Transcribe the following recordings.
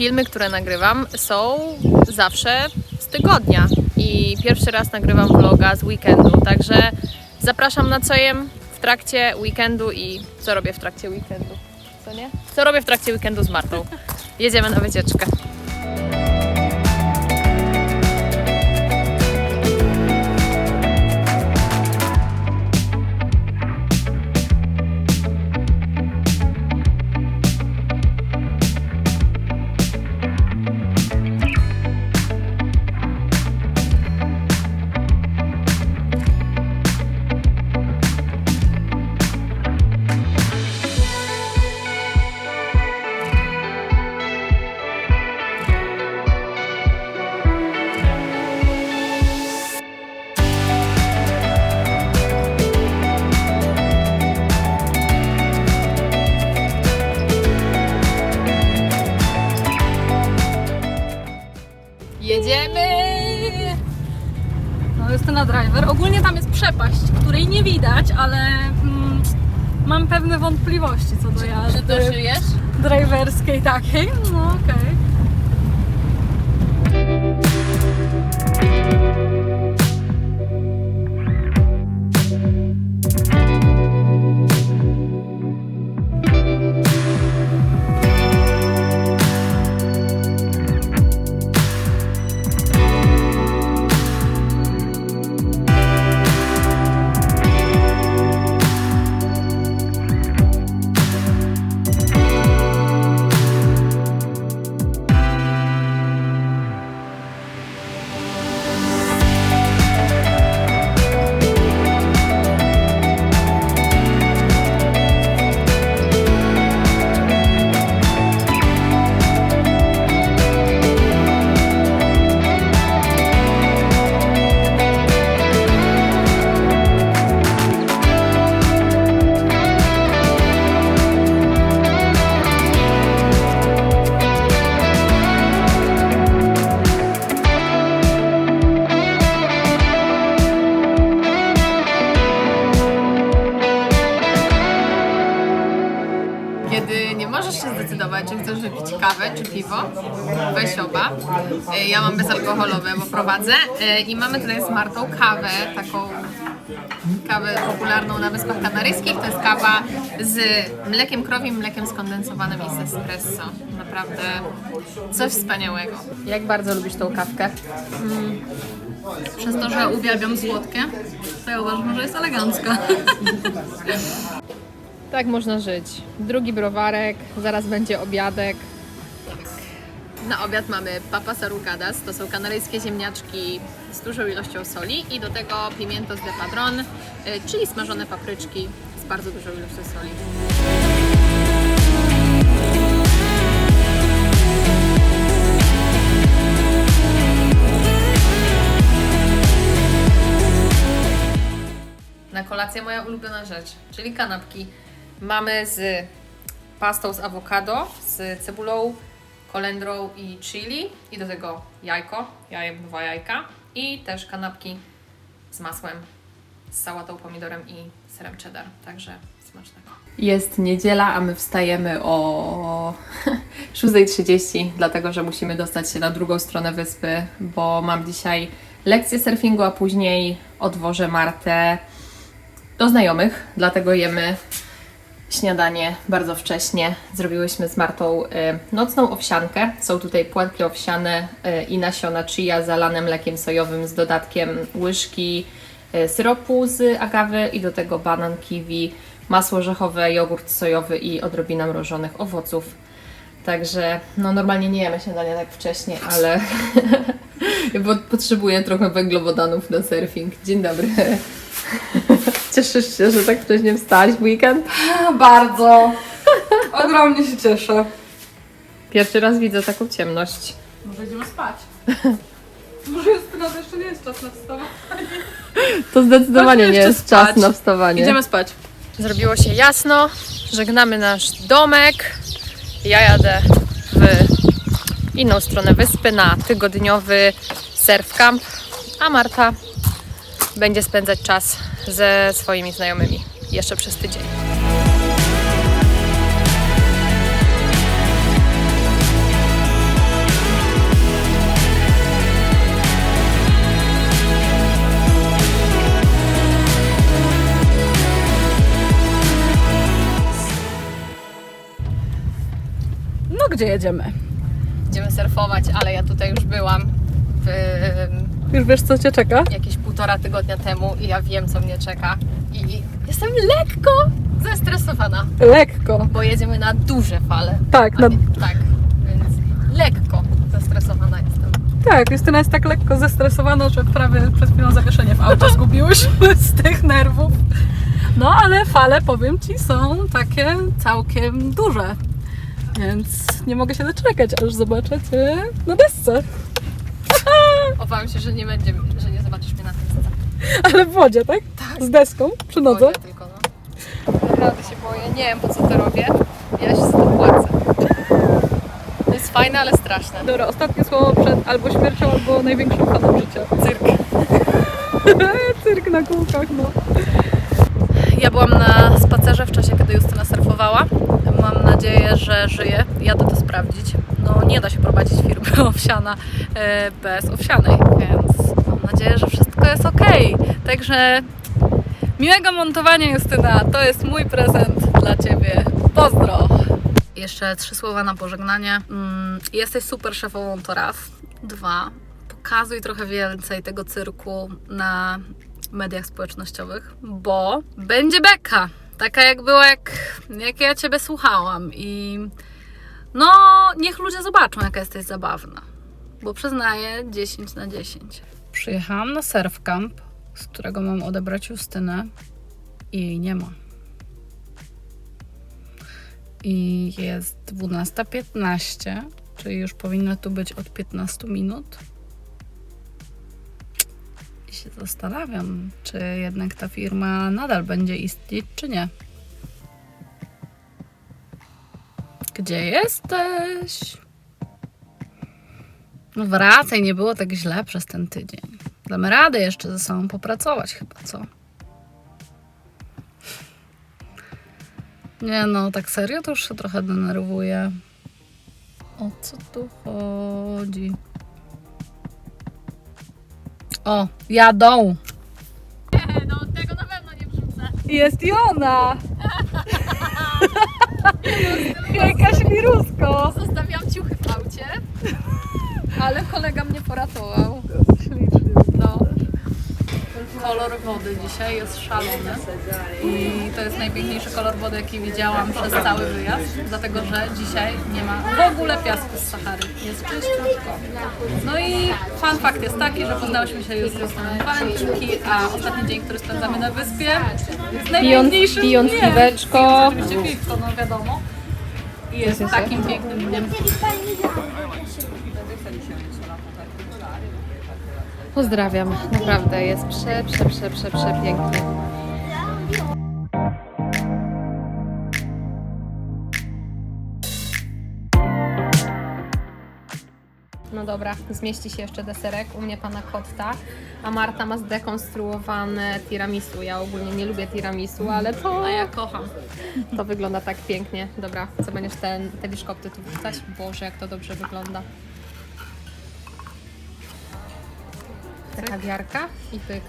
Filmy, które nagrywam, są zawsze z tygodnia. I pierwszy raz nagrywam vloga z weekendu, także zapraszam na co jem w trakcie weekendu i co robię w trakcie weekendu. Co nie? Co robię w trakcie weekendu z Martą. Jedziemy na wycieczkę. Przepaść, której nie widać, ale mm, mam pewne wątpliwości co do jazdy Czy to żyjesz? driverskiej takiej. No okej. Kiedy nie możesz się zdecydować, czy chcesz wypić kawę czy piwo, weź oba. E, Ja mam bezalkoholowe, bo prowadzę. E, I mamy tutaj z Martą kawę, taką kawę popularną na Wyspach Kanaryjskich. To jest kawa z mlekiem krowim, mlekiem skondensowanym i z espresso. Naprawdę coś wspaniałego. Jak bardzo lubisz tą kawkę? Przez to, że uwielbiam złotkę, to ja uważam, że jest elegancka. Tak można żyć. Drugi browarek, zaraz będzie obiadek. Na obiad mamy papas arrugadas, to są kanaryjskie ziemniaczki z dużą ilością soli i do tego pimientos de padron, y, czyli smażone papryczki z bardzo dużą ilością soli. Na kolację moja ulubiona rzecz, czyli kanapki. Mamy z pastą z awokado, z cebulą, kolendrą i chili i do tego jajko, jajem dwa jajka i też kanapki z masłem, z sałatą, pomidorem i serem cheddar, także smacznego. Jest niedziela, a my wstajemy o 6.30, dlatego że musimy dostać się na drugą stronę wyspy, bo mam dzisiaj lekcję surfingu, a później odwożę Martę do znajomych, dlatego jemy śniadanie bardzo wcześnie. Zrobiłyśmy z Martą y, nocną owsiankę. Są tutaj płatki owsiane y, i nasiona chia zalane mlekiem sojowym z dodatkiem łyżki y, syropu z agawy i do tego banan, kiwi, masło orzechowe, jogurt sojowy i odrobina mrożonych owoców. Także no normalnie nie jemy śniadania tak wcześnie, ale potrzebuję trochę węglowodanów na surfing. Dzień dobry. Cieszysz się, że tak wcześnie wstać w weekend? Bardzo. Ogromnie się cieszę. Pierwszy raz widzę taką ciemność. Może idziemy spać. Może Justyna to jeszcze nie jest czas na wstawanie. To zdecydowanie nie jest czas spać. na wstawanie. Idziemy spać. Zrobiło się jasno, żegnamy nasz domek. Ja jadę w inną stronę wyspy na tygodniowy surf camp, a Marta będzie spędzać czas ze swoimi znajomymi jeszcze przez tydzień. No gdzie jedziemy? Idziemy surfować, ale ja tutaj już byłam w już wiesz co Cię czeka? jakieś półtora tygodnia temu i ja wiem, co mnie czeka. I jestem lekko zestresowana, Lekko. bo jedziemy na duże fale. Tak, na, nie, tak, więc lekko zestresowana jestem. tak, Justyna jest tak lekko zestresowana, że prawie przed chwilą zawieszenie w aucie zgubiłyśmy z tych nerwów. No ale fale, powiem Ci, są takie całkiem duże. Więc nie mogę się doczekać, aż zobaczę Cię na desce. Obawiam się, że nie będzie, że nie zobaczysz mnie na tym scenie. Ale w wodzie, tak? Z deską przy nodze. Boję tylko, no. Naprawdę się boję. Nie wiem, po co to robię. Ja się z tym płacę. To jest fajne, ale straszne. Dobra, ostatnie słowo przed albo śmiercią, albo największym fanem życia. Cyrk. Cyrk na kółkach, no. Ja byłam na spacerze w czasie, kiedy Justyna surfowała. Mam nadzieję, że żyje. Jadę to sprawdzić. No nie da się prowadzić firmy owsiana e, bez owsianej, więc mam nadzieję, że wszystko jest ok. Także miłego montowania Justyna. To jest mój prezent dla Ciebie. Pozdro! Jeszcze trzy słowa na pożegnanie. Mm, Jesteś super szefową, to raz. Dwa. Pokazuj trochę więcej tego cyrku na mediach społecznościowych, bo będzie beka. Taka jak była, jak, jak ja Ciebie słuchałam. I no, niech ludzie zobaczą, jaka jesteś zabawna. Bo przyznaję 10 na 10. Przyjechałam na surf camp, z którego mam odebrać Justynę i jej nie ma. I jest 12.15, czyli już powinno tu być od 15 minut. I się zastanawiam, czy jednak ta firma nadal będzie istnieć, czy nie. Gdzie jesteś? No wracaj, nie było tak źle przez ten tydzień. Damy radę jeszcze ze sobą popracować chyba, co? Nie no, tak serio to już się trochę denerwuję. O co tu chodzi? O, jadą! No tego na pewno nie wrzucę. Jest i ona! Hejka świrusko! Zostawiam ciuchy w aucie, ale kolega mnie poratował. Ślicznie. No. Kolor wody dzisiaj jest szalony i to jest najpiękniejszy kolor wody, jaki widziałam przez cały wyjazd, dlatego że dzisiaj nie ma w ogóle piasku z Sahary, jest czyściutko. No i fun fact jest taki, że poznałyśmy się już z Waleńczyki, a ostatni dzień, który spędzamy na wyspie jest najpiękniejszym pijąc dniem. piweczko. Oczywiście piwko, no wiadomo. I jest takim pięknym dniem. Pozdrawiam, naprawdę jest prze, prze, prze, prze, przepięknie. No dobra, zmieści się jeszcze deserek, u mnie pana kotta, a Marta ma zdekonstruowane tiramisu. Ja ogólnie nie lubię tiramisu, ale to, A ja kocham. to wygląda tak pięknie. Dobra, co będziesz ten, te biszkopty tu wrzucać? Boże, jak to dobrze wygląda. Taka wiarka i pyk.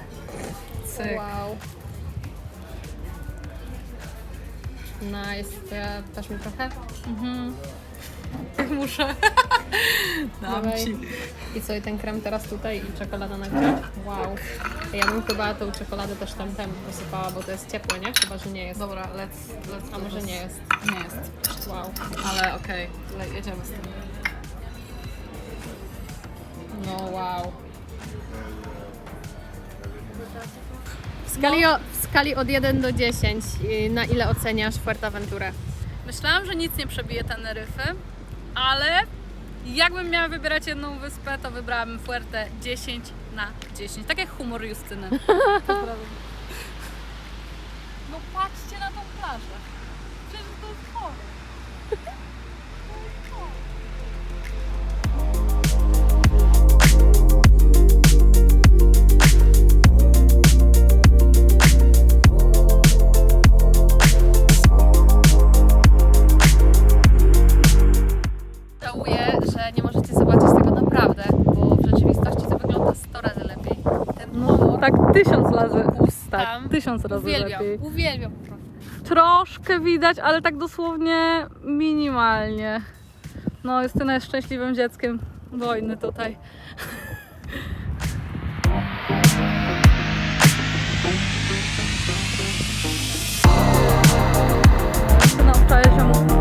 Cyk. Wow. Nice. Dasz mi trochę? Muszę. Dam Dawaj. ci. I co, i ten krem teraz tutaj i czekolada na górze? Wow. Ja bym chyba tą czekoladę też tam tem posypała, bo to jest ciepłe, nie? Chyba, że nie jest. Dobra, let's, let's A może nie jest. Nie jest. Wow. Ale okej, le- jedziemy z tym. No wow. W skali, o, w skali od 1 do 10, y, na ile oceniasz Fuerteventurę? Myślałam, że nic nie przebije Teneryfy, ale jakbym miała wybierać jedną wyspę, to wybrałabym Fuerte 10 na 10. Tak jak humor Justyny. No patrzcie na tą plażę. Uwielbiam. Tysiąc razy uwielbiam, lepiej. Uwielbiam. Troszkę widać, ale tak dosłownie minimalnie. No, jestem jest szczęśliwym dzieckiem wojny tutaj. No wczoraj się mówi.